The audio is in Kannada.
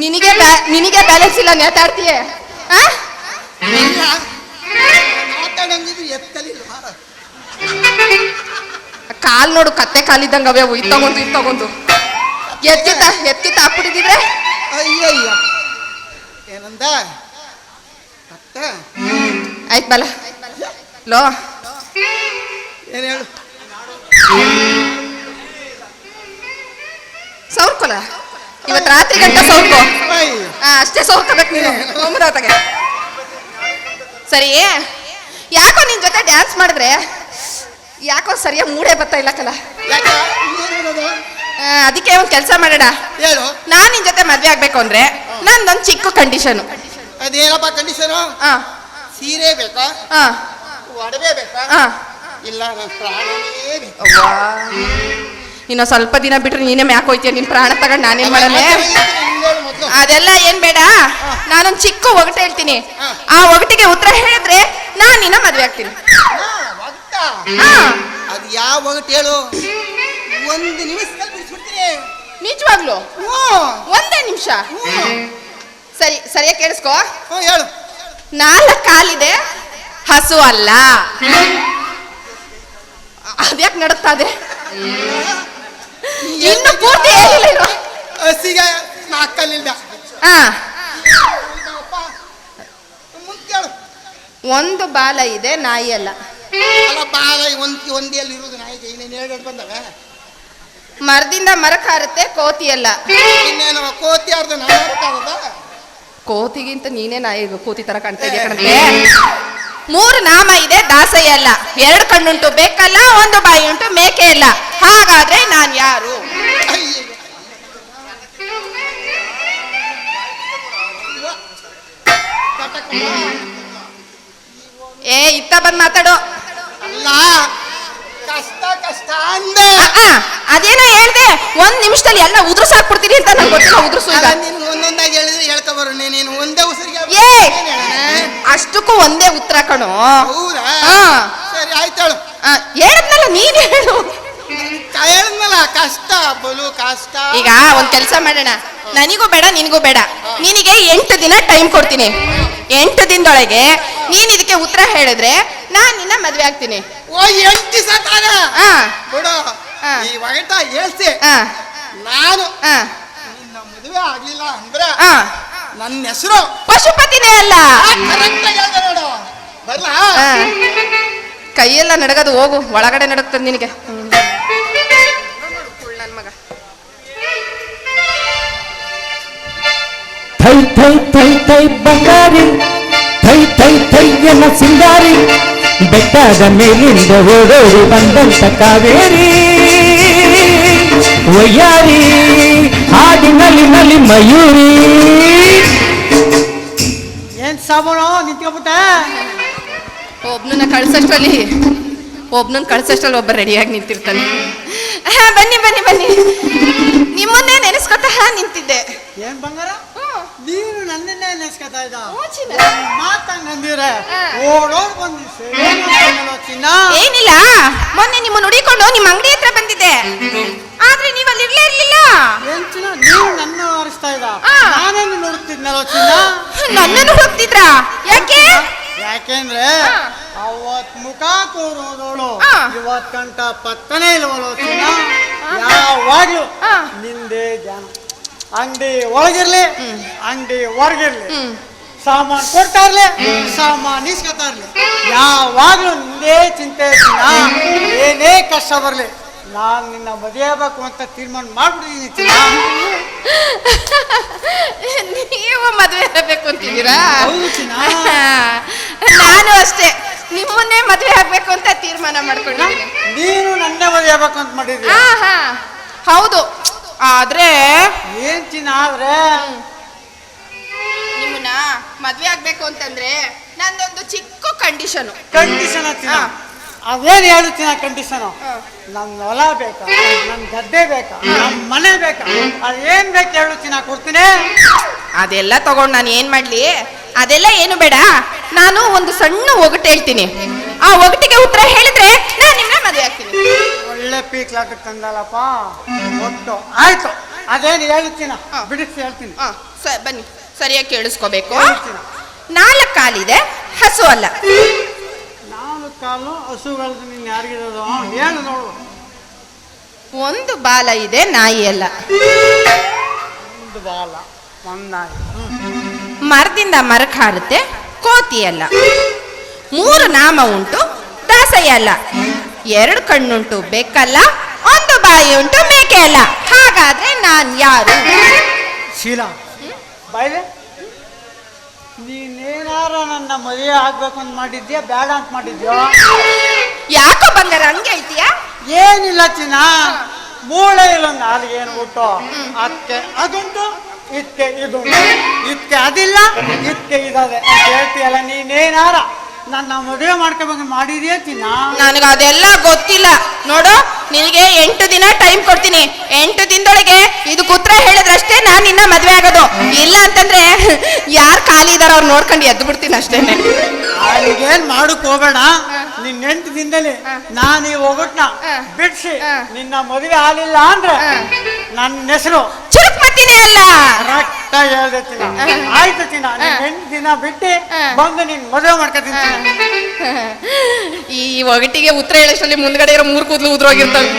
ನಿನಗೆ ನಿನಗೆ ಬ್ಯಾಲೆನ್ಸ್ ಇಲ್ಲ ನೇತಾಡ್ತೀಯ ಕಾಲ್ ನೋಡು ಕತ್ತೆ ಕಾಲಿದ್ದಂಗ ಅವೇ ಇದ್ ತಗೊಂಡು ಇದು ತಗೊಂಡು. ಎತ್ತಿತ ಎತ್ತಿತ ಹಾಕ್ಬಿಟ್ಟಿದ್ರೆ ಅಯ್ಯಯ್ಯ. ಏನಂದ? ಅತ್ತ? ಆಯ್ತು ಬಲ. ಲೋ. ಏನ್ ಹೇಳು? ಸೌರ್ಕೊಲ? ಇವತ್ ರಾತ್ರಿ ಗಂಟ ಸೋಂಕು. ಅಷ್ಟೇ ಸೋಂಕಬೇಕು ನೀನು. ಒಮ್ಮದಾತಾಗೆ ಸರಿ. ಯಾಕೋ ನಿನ್ ಜೊತೆ ಡ್ಯಾನ್ಸ್ ಮಾಡಿದ್ರೆ ಯಾಕೋ ಸರಿಯಾಗಿ ಮೂಡೇ ಬರ್ತಾ ಇಲ್ಲ ಕಲ. ಅದಕ್ಕೆ ಒಂದು ಕೆಲಸ ಮಾಡೋಣ. ಹೇಳು ನಾನು ನಿನ್ ಜೊತೆ ಮದ್ವೆ ಆಗ್ಬೇಕು ಅಂದ್ರೆ ನನ್ನ ಚಿಕ್ಕ ಕಂಡೀಷನು ಅದೇನಪ್ಪ ಕಂಡೀಷನು ಸೀರೆ ಬೇಕಾ? ಒಡವೆ ಬೇಕಾ? ಇಲ್ಲ ನನ್ನ ಬೇಕು. ಅವ್ವಾ. ಇನ್ನು ಸ್ವಲ್ಪ ದಿನ ಬಿಟ್ರೆ ನೀನೇ ಮ್ಯಾಕ್ ಹೋಯ್ತೀಯ? ನಿನ್ ಪ್ರಾಣ ತಗೊಂಡು ನಾನೇನ್ ಮೊದಲು. ಅದೆಲ್ಲ ಏನ್ ಬೇಡ. ನಾನೊಂದ್ ಚಿಕ್ಕ ಒಗಟು ಹೇಳ್ತೀನಿ. ಆ ಒಗಟಿಗೆ ಉತ್ತರ ಹೇಳಿದ್ರೆ ನಾನು ನಿನ್ನ ಮದ್ವೆ ಆಗ್ತೀನಿ. ಹಾ ಅದು ಯಾವ ಒಗಟು ಹೇಳು? ಒಂದು ನಿಮಿಷದಲ್ಲಿ ಬಿಡಿಸ್ಬಿಡ್ತೀನಿ ನಿಜವಾಗ್ಲು? ಒಂದೇ ನಿಮಿಷ? ಸರಿ ಸರಿಯಾಗಿ ಕೇಳಿಸ್ಕೋ. ಹೇಳು. ನಾಲ್ಕು ಕಾಲಿದೆ ಹಸು ಅಲ್ಲ. ಅದ್ಯಾಕೆ ನಡುತ್ತಾ ಇದೆ? ಇನ್ನು ಪೂರ್ತಿ ಹೇಳಿಲ್ಲ. ಹಸಿಗೆ ಮುಂದೆ ಕೇಳು. ಒಂದು ಬಾಲ ಇದೆ ನಾಯಿ ಅಲ್ಲ. ಅಲ್ಲ ಬಾಲ ಒಂದ್ ಒಂದಿಯಲ್ಲಿ ಇರೋದು ನಾಯಿಗೆ. ಇನ್ನೇನು ಎರಡು ಬಂದವೆ? ಮರದಿಂದ ಮರ ಕಾರತ್ತೆ ಕೋತಿ ಅಲ್ಲ. ಇನ್ನೇನು ಕೋತಿ ಆಡ್ದ ನಾಡಕ್ಕಾಗದ ಕೋತಿಗಿಂತ ನೀನೇ ನಾಯಿ ಕೋತಿ ತರ ಕಾಣ್ತಾ ಇದೆಯಾ ಕಣಕ್ಕೆ ಮೂರು ನಾಮ ಇದೆ ದಾಸಯ್ಯ ಅಲ್ಲ. ಎರಡು ಕಣ್ಣುಂಟು ಬೇಕಲ್ಲ ಒಂದು ಬಾಯಿ ಉಂಟು ಮೇಕೆ ಅಲ್ಲ. ಹಾಗಾದ್ರೆ ನಾನು ಯಾರು? ಏ ಇತ್ತ ಬಂದ್ ಮಾತಾಡು. ಅಲ್ಲ ಕಷ್ಟ ಕಷ್ಟ ಅಂದೆ. ಅದೇನೋ ಹೇಳ್ದೆ ಒಂದ್ ನಿಮಿಷದಲ್ಲಿ ಎಲ್ಲ ಉದುರ್ಸ್ ಹಾಕ್ಬಿಡ್ತೀನಿ ಅಂತ ನಂಗೆ ಗೊತ್ತಿಲ್ಲ ಉದುರ್ಸು ಈಗ. ನೀನು ಒಂದೊಂದಾಗಿ ಹೇಳಿದ್ರೆ ಹೇಳ್ಕೊಬರು ನೀನು ಒಂದೇ ಉಸಿರಿಗೆ ಏ! ಅಷ್ಟಕ್ಕೂ ಒಂದೇ ಉತ್ತರ ಕಣೋ. ಹೌದಾ? ಹಾ. ಸರಿ ಆಯ್ತಾಳು ಆ, ಹೇಳಿದ್ನಲ್ಲ ನೀನ್ ಹೇಳು. ಹೇಳಿದ್ನಲ್ಲ ಕಷ್ಟ ಬಲು ಕಷ್ಟ. ಈಗ ಒಂದ್ ಕೆಲಸ ಮಾಡೋಣ. ನನಗೂ ಬೇಡ ನಿನಗೂ ಬೇಡ. ನಿನಗೆ ಎಂಟು ದಿನ ಟೈಮ್ ಕೊಡ್ತೀನಿ. ಎಂಟು ದಿನದೊಳಗೆ ನೀನ್ ಇದಕ್ಕೆ ಉತ್ತರ ಹೇಳಿದ್ರೆ ನಾನ್ ನಿನ್ನ ಮದ್ವೆ ಆಗ್ತೀನಿ. ಓ ಎಂಟು ದಿವಸ ತಾನ? ಹಾ. ಬಿಡು. ಹಾ. ಈ ಒಗಟ ಹೇಳ್ಸಿ ಆ ನಾನು ಆ ನಿನ್ನ ಮದುವೆ ಆಗ್ಲಿಲ್ಲ ಅಂದ್ರ ಹಾ. ನನ್ನ ಹೆಸರು ಪಶುಪತಿನೇ ಅಲ್ಲ. ಕರೆಕ್ಟ್ ಹೇಳ್ದೆ ನೋಡು. ಬರ್ಲಾ? ಆ. ಕೈಯೆಲ್ಲ ನಡಗದು ಹೋಗು ಒಳಗಡೆ ನಡಗ್ತದೆ ನಿನಗೆ. ನನ್ ಥೈ ಥೈ ಥೈ ಥೈ ಬಂಗಾರಿ. ಥೈ ಥೈ ಥೈ ಎಲ್ಲ ಸಿಂಗಾರಿ. ಬೆಟ್ಟದ ಮೇಲಿಂದ ಓಡೋಡಿ ಬಂದಂತ ಕಾವೇರಿ. ಒಯ್ಯಾರಿ ಹಾಡಿನಲ್ಲಿ ನಲಿ ಮಯೂರಿ. ಏನ್ ಸಾಮಾನು? ನಿಂತ್ಕೊಬಿಟ್ಟ? ಒಬ್ನನ್ನ ಕಳ್ಸಷ್ಟರಲ್ಲಿ ಒಬ್ನನ್ನ ಕಳ್ಸಷ್ಟರಲ್ಲಿ ಒಬ್ಬ ರೆಡಿಯಾಗಿ ನಿಂತಿರ್ತಾನೆ. ಹಾ, ಬನ್ನಿ ಬನ್ನಿ ಬನ್ನಿ. ನಿಮ್ಮನ್ನೇ ನೆನೆಸ್ಕೊತ ನಿಂತಿದ್ದೆ. ಏನ್ ಬಂಗಾರ? ನೀನು ನನ್ನನ್ನೇ ನೆನೆಸ್ಕೊತಾ ಇದ್ದ. ಮಾತಂಗಂದಿರೆ. ಓಡೋಡ್ ಬಂದಿ ಚಿನ್ನ? ಏನಿಲ್ಲ. ಮೊನ್ನೆ ನಿಮ್ಮ ನುಡಿಕೊಂಡು ನಿಮ್ಮ ಅಂಗಡಿ ಹತ್ರ ಬಂದಿದ್ದೆ. ಆದ್ರೆ ನೀವು ಅಲ್ಲಿ ಇರ್ಲೇ ಇರ್ಲಿಲ್ಲ. ಏನ್ ಚಿನ್ನ? ನೀನು ನನ್ನ ಹರಿಸ್ತಾ ಇದ್ದ. ಹಾ. ನಾನೇನು ನೋಡುತ್ತಿದ್ನಲ್ಲ ಚಿನ್ನ? ನನ್ನನ್ನು ಹೋಗ್ತಿದ್ರ ಯಾಕೆ? ಯಾಕೆಂದ್ರೆ. ಅವತ್ ಮುಖ ತೋರೋದೋಳು. ಇವತ್ ಕಂಟ ಪತ್ತನೇ ಇಲ್ವಲ್ಲ ಚಿನ್ನ? ಯಾವಾಗ್ಲೂ ನಿಂದೇ ನಿಂದೆ ಜ್ಞಾನ ಅಂಗಡಿ ಒಳಗಿರ್ಲಿ ಅಂಗಡಿ ಹೊರಗಿರ್ಲಿ. ಸಾಮಾನು ಸಾಮಾನ್ ಕೊಡ್ತಾ ಇರ್ಲಿ ಸಾಮಾನ್ ಇಸ್ಕೊತಾ ಇರ್ಲಿ ಯಾವಾಗ್ಲೂ ನಿಂದೇ ಚಿಂತೆ ಏನೇ ಕಷ್ಟ ಬರ್ಲಿ ನಾನು ನಿನ್ನ ಮದುವೆ ಆಗ್ಬೇಕು ಅಂತ ತೀರ್ಮಾನ ಮಾಡ್ಬಿಟ್ಟಿದ್ದೀನಿ ನೀವು ಮದುವೆ ಆಗಬೇಕು ಅಂತಿದ್ದೀರಾ? ನಾನು ಅಷ್ಟೇ ನಿಮ್ಮನ್ನೇ ಮದುವೆ ಆಗಬೇಕು ಅಂತ ತೀರ್ಮಾನ ಮಾಡ್ಕೊಂಡಿದ್ದೀನಿ. ನೀನು ನನ್ನೇ ಮದುವೆ ಆಗ್ಬೇಕು ಅಂತ ಹಾ ಹೌದು. ಆದ್ರೆ ಏನ್ ಚಿನ್ನ ಆದ್ರೆ? ನಿಮ್ಮನ್ನ ಮದ್ವೆ ಆಗ್ಬೇಕು ಅಂತಂದ್ರೆ ನಂದೊಂದು ಚಿಕ್ಕ ಕಂಡೀಷನು ಕಂಡೀಷನ್ ಚಿನ್ನ? ಹೇಳು ಚಿನ್ನ ಕಂಡೀಷನ್ ನನ್ನ ನನ್ ಹೊಲ ಬೇಕಾ? ನನ್ ಗದ್ದೆ ಬೇಕಾ? ನಮ್ಮ ಮನೆ ಬೇಕಾ? ಅದೇನ್ ಬೇಕು ಹೇಳು ಚಿನ್ನ ಕೊಡ್ತೀನಿ. ಅದೆಲ್ಲ ತಗೊಂಡು ನಾನು ಏನ್ ಮಾಡ್ಲಿ? ಅದೆಲ್ಲ ಏನು ಬೇಡ. ನಾನು ಒಂದು ಸಣ್ಣ ಒಗಟು ಹೇಳ್ತೀನಿ. ಆ ಒಗಟಿಗೆ ಉತ್ತರ ಹೇಳಿದ್ರೆ ನಾನು ನಿಮ್ಮನ್ನ ಮದುವೆ ಆಗ್ತೀನಿ. ಒಳ್ಳೆ ಪೀಕ್ ಲಾಟಕ್ ತಂದಲ್ಲಪ್ಪ ಒಟ್ಟು. ಆಯ್ತು. ಅದೇನು ಹೇಳ್ತೀನ. ಬಿಡಿಸಿ ಹೇಳ್ತೀನಿ. ಬನ್ನಿ. ಸರಿಯಾಗಿ ಕೇಳಿಸ್ಕೋಬೇಕು. ಹೇಳ್ತೀನ? ನಾಲ್ಕು ಕಾಲಿದೆ ಹಸು ಅಲ್ಲ. ನಾಲ್ಕು ಕಾಲು ಹಸುಗಳದ್ದು ನಿನ್ನ ಯಾರಿಗಿರೋದು? ಏನು ನೋಡು. ಒಂದು ಬಾಲ ಇದೆ ನಾಯಿ ಅಲ್ಲ. ಒಂದು ಬಾಲ ಒಂದಾಯಿ ಮರದಿಂದ ಮರಕ್ಕೆ ಹಾರುತ್ತೆ ಕೋತಿ ಅಲ್ಲ. ಮೂರು ನಾಮ ಉಂಟು ದಾಸಯ್ಯ ಅಲ್ಲ. ಎರಡು ಕಣ್ಣುಂಟು ಬೆಕ್ಕಲ್ಲ ಒಂದು ಬಾಯಿ ಉಂಟು ಮೇಕೆ ಅಲ್ಲ ಹಾಗಾದ್ರೆ ನಾನ್ ಯಾರು? ಶೀಲಾ ಬಾಯ್ಲೆ ನೀನೇನಾರ ನನ್ನ ಮದುವೆ ಆಗ್ಬೇಕು ಅಂತ ಮಾಡಿದ್ಯಾ ಬೇಡ ಅಂತ ಮಾಡಿದ್ಯೋ? ಯಾಕೋ ಬಂಗಾರ ಹಂಗೆ ಐತಿಯಾ? ಏನಿಲ್ಲ ಚಿನ್ನ ಮೂಳೆ ಇಲ್ಲ ನಾಲ್ಗೆ ಏನು ಬಿಟ್ಟು ಅದಕ್ಕೆ ಅದುಂಟು ಇತ್ತೆ ಇದು ಇತ್ತೆ ಅದಿಲ್ಲ ಇದಕ್ಕೆ ಇದಾವೆ. ಅಂತ ಹೇಳ್ತೀಯಲ್ಲ ನೀನೇನಾರ? ನನ್ನ ಮದುವೆ ಮಾಡ್ಕೋಬೇಕು ಮಾಡಿದ್ಯಾ ತಿನ್ನ ನನಗೆ ಅದೆಲ್ಲ ಗೊತ್ತಿಲ್ಲ. ನೋಡು ನಿನಗೆ ಎಂಟು ದಿನ ಟೈಮ್ ಕೊಡ್ತೀನಿ. ಎಂಟು ದಿನದೊಳಗೆ ಇದು ಕುತ್ರ ಹೇಳಿದ್ರಷ್ಟೇ ನಾನು ನಿನ್ನ ಮದ್ವೆ ಆಗೋದು. ಇಲ್ಲ ಅಂತಂದ್ರೆ ಯಾರು ಖಾಲಿ ಇದಾರ ಅವ್ರು ನೋಡ್ಕೊಂಡು ಎದ್ದು ಬಿಡ್ತೀನಿ ಅಷ್ಟೇನೆ. ಏನು ಮಾಡಕ್ ಹೋಗೋಣ. ನಿನ್ನ ಎಂಟು ದಿನದಲ್ಲಿ ನಾನು ಈ ಒಗಟ್ನ ಬಿಡ್ಸಿ ನಿನ್ನ ಮದುವೆ ಆಗಲಿಲ್ಲ ಅಂದ್ರೆ ನನ್ನ ಹೆಸರು ಚುರುಕ್ ಮತ್ತಿನೇ ಅಲ್ಲ. ಹೇಳ್ದೆ ಚಿನ್ನ ಆಯ್ತು ಚಿನ್ನ ಎಂಟು ದಿನ ಬಿಟ್ಟು. ಬಂದು ನೀನ್ ಮದುವೆ ಮಾಡ್ಕೊತೀನಿ ಈ ಒಗಟಿಗೆ ಉತ್ತರ ಹೇಳೋಷ್ಟರಲ್ಲಿ ಮುಂದ್ಗಡೆ ಇರೋ ಮೂರು ಕೂದಲು ಉದ್ರೋಗಿರ್ತವೆ.